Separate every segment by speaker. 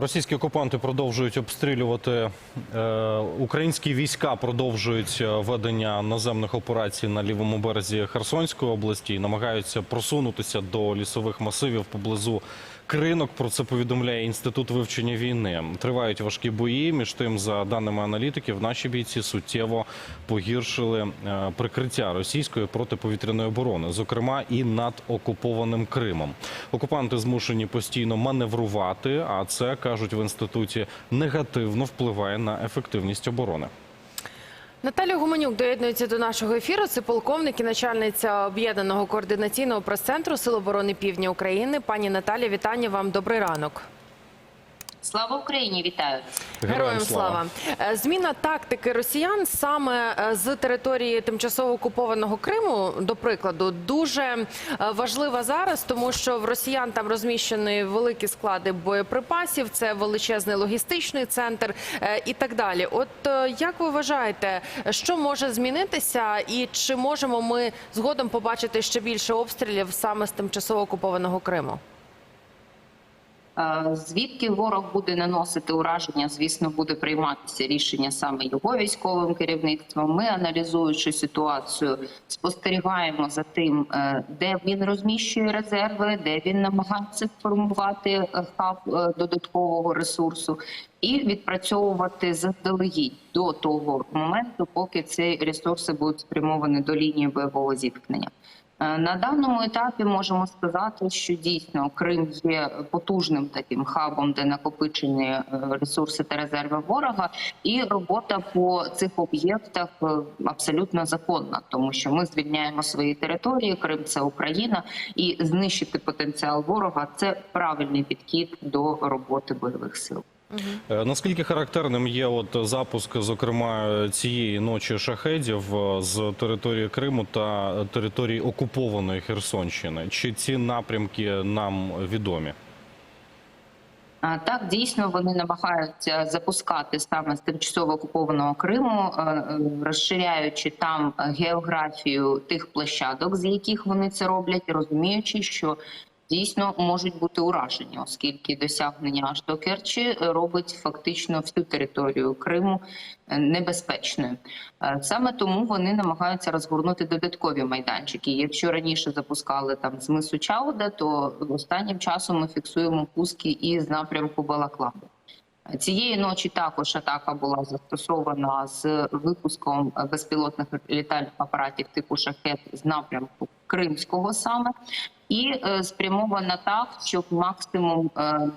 Speaker 1: Російські окупанти продовжують обстрілювати е, українські війська, продовжують е, ведення наземних операцій на лівому березі Херсонської області і намагаються просунутися до лісових масивів поблизу кринок. Про це повідомляє інститут вивчення війни. Тривають важкі бої. Між тим, за даними аналітиків, наші бійці суттєво погіршили е, прикриття російської протиповітряної оборони, зокрема і над окупованим Кримом. Окупанти змушені постійно маневрувати, а це кажуть в інституті негативно впливає на ефективність оборони.
Speaker 2: Наталя Гуменюк доєднується до нашого ефіру. Це полковник і начальниця об'єднаного координаційного прес-центру Сил оборони Півдня України. Пані Наталі, вітання вам. Добрий ранок.
Speaker 3: Слава Україні! Вітаю!
Speaker 2: Героям слава. Е, Зміна тактики росіян саме е, з території тимчасово окупованого Криму, до прикладу, дуже е, важлива зараз, тому що в росіян там розміщені великі склади боєприпасів, це величезний логістичний центр і так далі. От як ви вважаєте, що може змінитися, і чи можемо ми згодом побачити ще більше обстрілів саме з тимчасово окупованого Криму?
Speaker 3: Звідки ворог буде наносити ураження? Звісно, буде прийматися рішення саме його військовим керівництвом. Ми аналізуючи ситуацію, спостерігаємо за тим, е, де він розміщує резерви, де він намагається формувати е, хаб е, додаткового ресурсу, і відпрацьовувати заздалегідь до того моменту, поки ці ресурси будуть спрямовані до лінії бойового зіткнення. Е, На даному етапі можемо сказати, що дійсно Крим є потужним таким хабом, де накопичені е, ресурси та резерви ворога, і робота по цих об'єктах е, абсолютно законна, тому що ми звільняємо свої території. Крим це Україна, і знищити потенціал ворога це правильний підхід до роботи бойових сил.
Speaker 1: Е, Наскільки характерним є от запуск, зокрема цієї ночі шахедів е, з території Криму та території окупованої Херсонщини? Чи ці напрямки нам відомі?
Speaker 3: Так, дійсно вони намагаються запускати саме з тимчасово окупованого Криму, е, розширяючи там географію тих площадок, з яких вони це роблять, розуміючи, що дійсно можуть бути уражені, оскільки досягнення аж до Керчі робить фактично всю територію Криму е, небезпечною. Е, Саме тому вони намагаються розгорнути додаткові майданчики. Якщо раніше запускали там з мису Чауда, то останнім часом ми фіксуємо пуски і з напрямку Балаклави. Цієї ночі також атака була застосована з випуском безпілотних літальних апаратів типу шахет з напрямку Кримського саме, і е, спрямована так, щоб максимум е,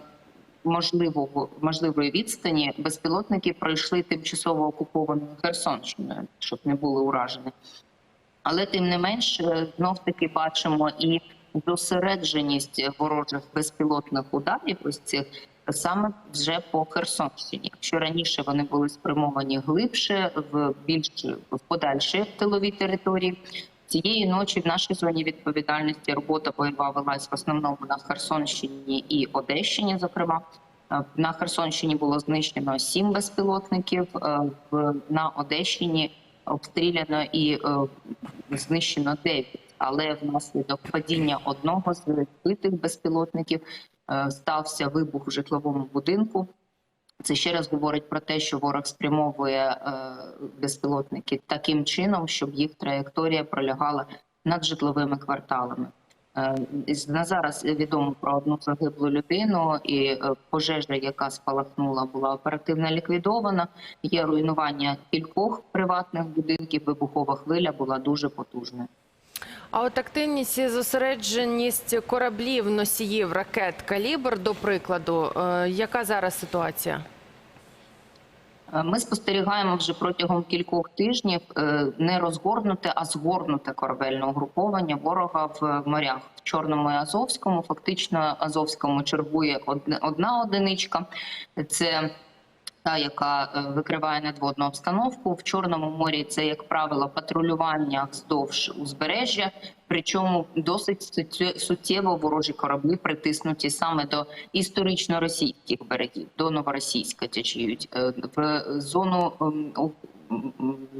Speaker 3: можливого можливої відстані безпілотники пройшли тимчасово окупованою Херсонщиною, щоб не були уражені. Але тим не менш, е, знов таки бачимо і зосередженість ворожих безпілотних ударів, ось цих саме вже по Херсонщині. Якщо раніше вони були спрямовані глибше в більш в подальші тилові території. Цієї ночі в нашій зоні відповідальності робота бойова велась в основному на Херсонщині і Одещині. Зокрема, Е, на Херсонщині було знищено сім безпілотників. е, На Одещині обстріляно і е, знищено 9. Але внаслідок падіння одного з збитих безпілотників стався вибух в житловому будинку. Це ще раз говорить про те, що ворог спрямовує е, безпілотники таким чином, щоб їх траєкторія пролягала над житловими кварталами. Е, На зараз відомо про одну загиблу людину, і е, пожежа, яка спалахнула, була оперативно ліквідована. Є руйнування кількох приватних будинків. Вибухова хвиля була дуже потужною.
Speaker 2: А от активність і зосередженість кораблів, носіїв, ракет, калібр, до прикладу, е, яка зараз ситуація?
Speaker 3: Е, Ми спостерігаємо вже протягом кількох тижнів е, не розгорнуте, а згорнуте корабельне угруповання ворога в морях в Чорному і Азовському. Фактично, Азовському чергує одна одиничка. Це та, яка е, викриває надводну обстановку в Чорному морі. Це як правило патрулювання вздовж узбережжя. Причому досить суттєво ворожі кораблі притиснуті саме до історично російських берегів, до новоросійська течіють Е, в зону, ем,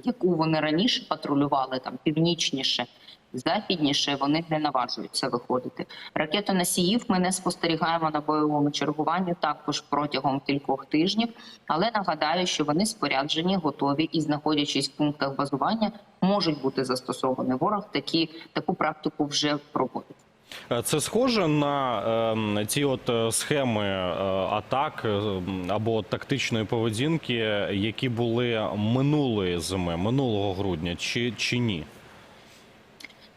Speaker 3: яку вони раніше патрулювали там північніше Західніше вони не наважуються виходити. Ракетоносіїв ми не спостерігаємо на бойовому чергуванні також протягом кількох тижнів. Але нагадаю, що вони споряджені, готові і, знаходячись в пунктах базування, можуть бути застосовані. Ворог такі таку практику вже проводить.
Speaker 1: Е, Це схоже на ем, ці от е, схеми е, атак е, або тактичної поведінки, які були минулої зими, минулого грудня, чи, чи ні?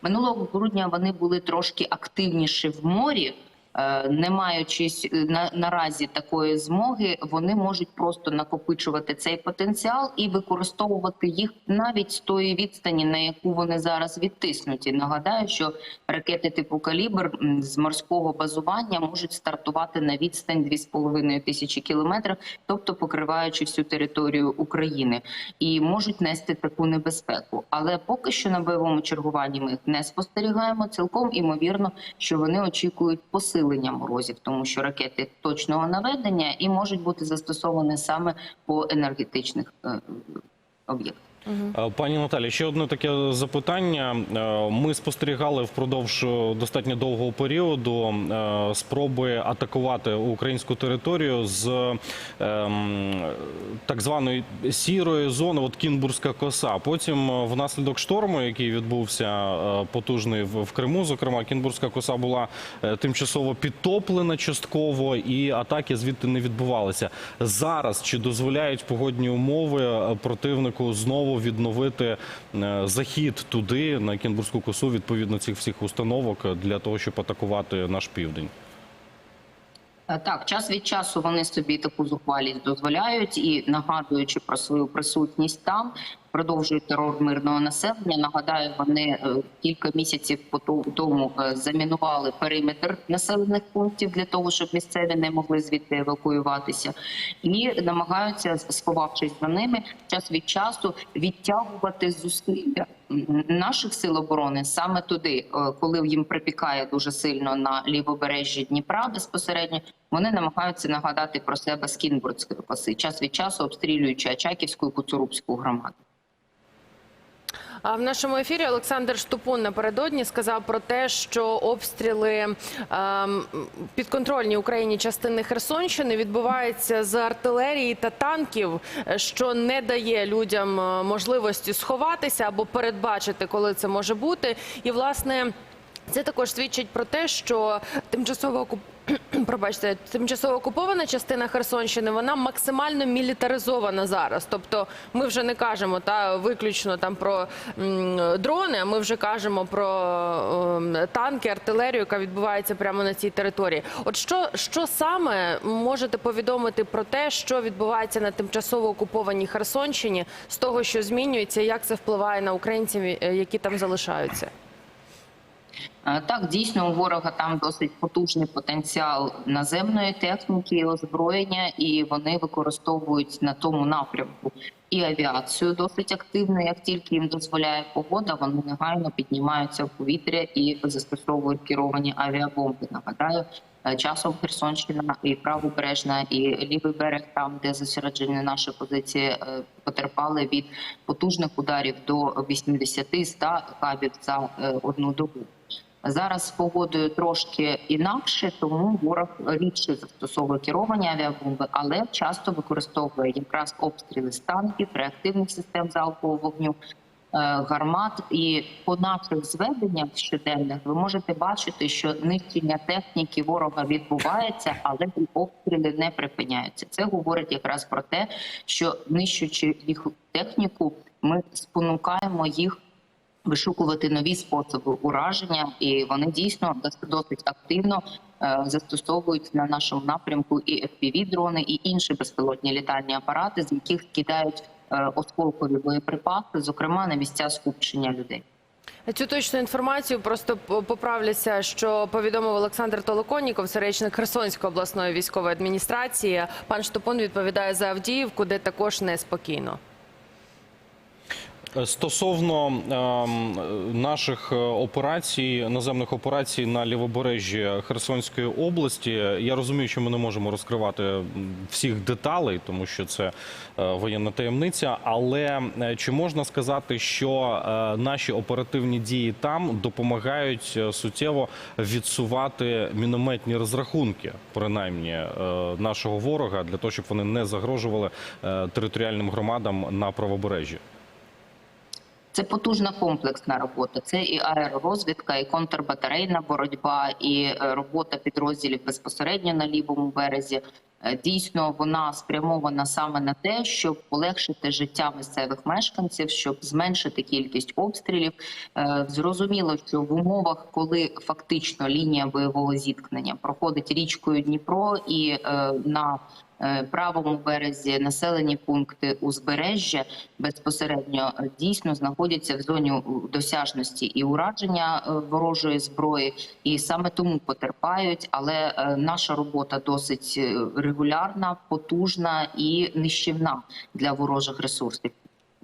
Speaker 3: Минулого грудня вони були трошки активніші в морі. Е, Не маючись е, на наразі такої змоги, вони можуть просто накопичувати цей потенціал і використовувати їх навіть з тої відстані, на яку вони зараз відтиснуті. Нагадаю, що ракети типу калібр з морського базування можуть стартувати на відстань 2,5 тисячі кілометрів, тобто покриваючи всю територію України, і можуть нести таку небезпеку. Але поки що на бойовому чергуванні ми їх не спостерігаємо. Цілком імовірно, що вони очікують посилення морозів, тому що ракети точного наведення і можуть бути застосовані саме по енергетичних е, об'єктах.
Speaker 1: Е, Пані Наталі, ще одне таке запитання. Е, Ми спостерігали впродовж е, достатньо довгого періоду спроби атакувати українську територію з ем, так званої сірої зони, от Кінбурзька коса. Потім внаслідок шторму, який відбувся потужний в Криму, зокрема, Кінбурзька коса була тимчасово підтоплена частково, і атаки звідти не відбувалися. Зараз чи дозволяють погодні умови противнику знову відновити е, захід туди на Кінбурзьку косу відповідно цих всіх установок для того, щоб атакувати наш південь?
Speaker 3: Е, Так, час від часу вони собі таку зухвалість дозволяють і нагадуючи про свою присутність там, продовжують терор мирного населення. Нагадаю, вони е, кілька місяців по тому е, замінували периметр населених пунктів для того, щоб місцеві не могли звідти евакуюватися, і намагаються, сховавшись за ними, час від часу відтягувати зусилля наших сил оборони саме туди, е, коли їм припікає дуже сильно на лівобережжі Дніпра безпосередньо. Вони намагаються нагадати про себе з Кінбурзької коси, час від часу обстрілюючи Очаківську і Куцурубську громаду.
Speaker 2: В нашому ефірі Олександр Штупун напередодні сказав про те, що обстріли ем, підконтрольні Україні частини Херсонщини відбуваються з артилерії та танків, що не дає людям е, можливості сховатися або передбачити, коли це може бути. І власне. Це також свідчить про те, що тимчасово окуп... Пробачте, тимчасово окупована частина Херсонщини вона максимально мілітаризована зараз. Тобто, ми вже не кажемо та виключно там про м, дрони. а Ми вже кажемо про ем, танки, артилерію, яка відбувається прямо на цій території. От що, що саме можете повідомити про те, що відбувається на тимчасово окупованій Херсонщині, з того, що змінюється, як це впливає на українців, е, які там залишаються?
Speaker 3: Е, Так, дійсно, у ворога там досить потужний потенціал наземної техніки озброєння, і вони використовують на тому напрямку і авіацію досить активно. Як тільки їм дозволяє погода, вони негайно піднімаються в повітря і застосовують керовані авіабомби. Нагадаю, е, часом Херсонщина і правобережна, і лівий берег, там де зосереджені наші позиції, е, потерпали від потужних ударів до 80-100 кабів за е, одну добу. Зараз з погодою трошки інакше, тому ворог рідше застосовує керовані авіабомби, але часто використовує якраз обстріли з танків, реактивних систем залпового вогню, е, гармат. І по наших зведеннях щоденних ви можете бачити, що нищення техніки ворога відбувається, але обстріли не припиняються. Це говорить якраз про те, що нищучи їх техніку, ми спонукаємо їх вишукувати нові способи ураження, і вони дійсно досить активно е, застосовують на нашому напрямку і fpv дрони і інші безпілотні літальні апарати, з яких кидають е, осколкові боєприпаси, зокрема на місця скупчення людей.
Speaker 2: Цю точну інформацію просто поправлюся, що повідомив Олександр Толоконніков, це речник Херсонської обласної військової адміністрації. Пан Штопун відповідає за Авдіївку, де також неспокійно.
Speaker 1: Стосовно ем, наших е, операцій, наземних операцій на лівобережжі Херсонської області, я розумію, що ми не можемо розкривати всіх деталей, тому що це е, воєнна таємниця. Але е, чи можна сказати, що е, наші оперативні дії там допомагають е, суттєво відсувати мінометні розрахунки, принаймні е, нашого ворога, для того, щоб вони не загрожували е, територіальним громадам на правобережжі?
Speaker 3: Це потужна комплексна робота. Це і аеророзвідка, і контрбатарейна боротьба, і е, робота підрозділів безпосередньо на лівому березі. Е, Дійсно, вона спрямована саме на те, щоб полегшити життя місцевих мешканців, щоб зменшити кількість обстрілів. Е, Зрозуміло, що в умовах, коли фактично лінія бойового зіткнення проходить річкою Дніпро і на правому березі населені пункти узбережжя безпосередньо е, дійсно знаходяться в зоні досяжності і ураження е, ворожої зброї, і саме тому потерпають. Але е, наша робота досить е, регулярна, потужна і нищівна для ворожих ресурсів.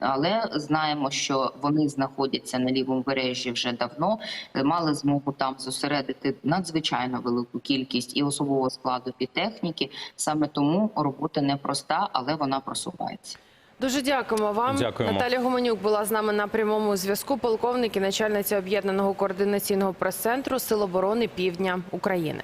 Speaker 3: Але знаємо, що вони знаходяться на лівому бережжі вже давно. е, Мали змогу там зосередити надзвичайно велику кількість і особового складу, і техніки. Саме тому робота непроста, але вона просувається.
Speaker 2: Дуже дякуємо вам.
Speaker 1: Дякуємо.
Speaker 2: Наталя Гуменюк була з нами на прямому зв'язку. Полковник і начальниця об'єднаного координаційного прес-центру Сил оборони Півдня України.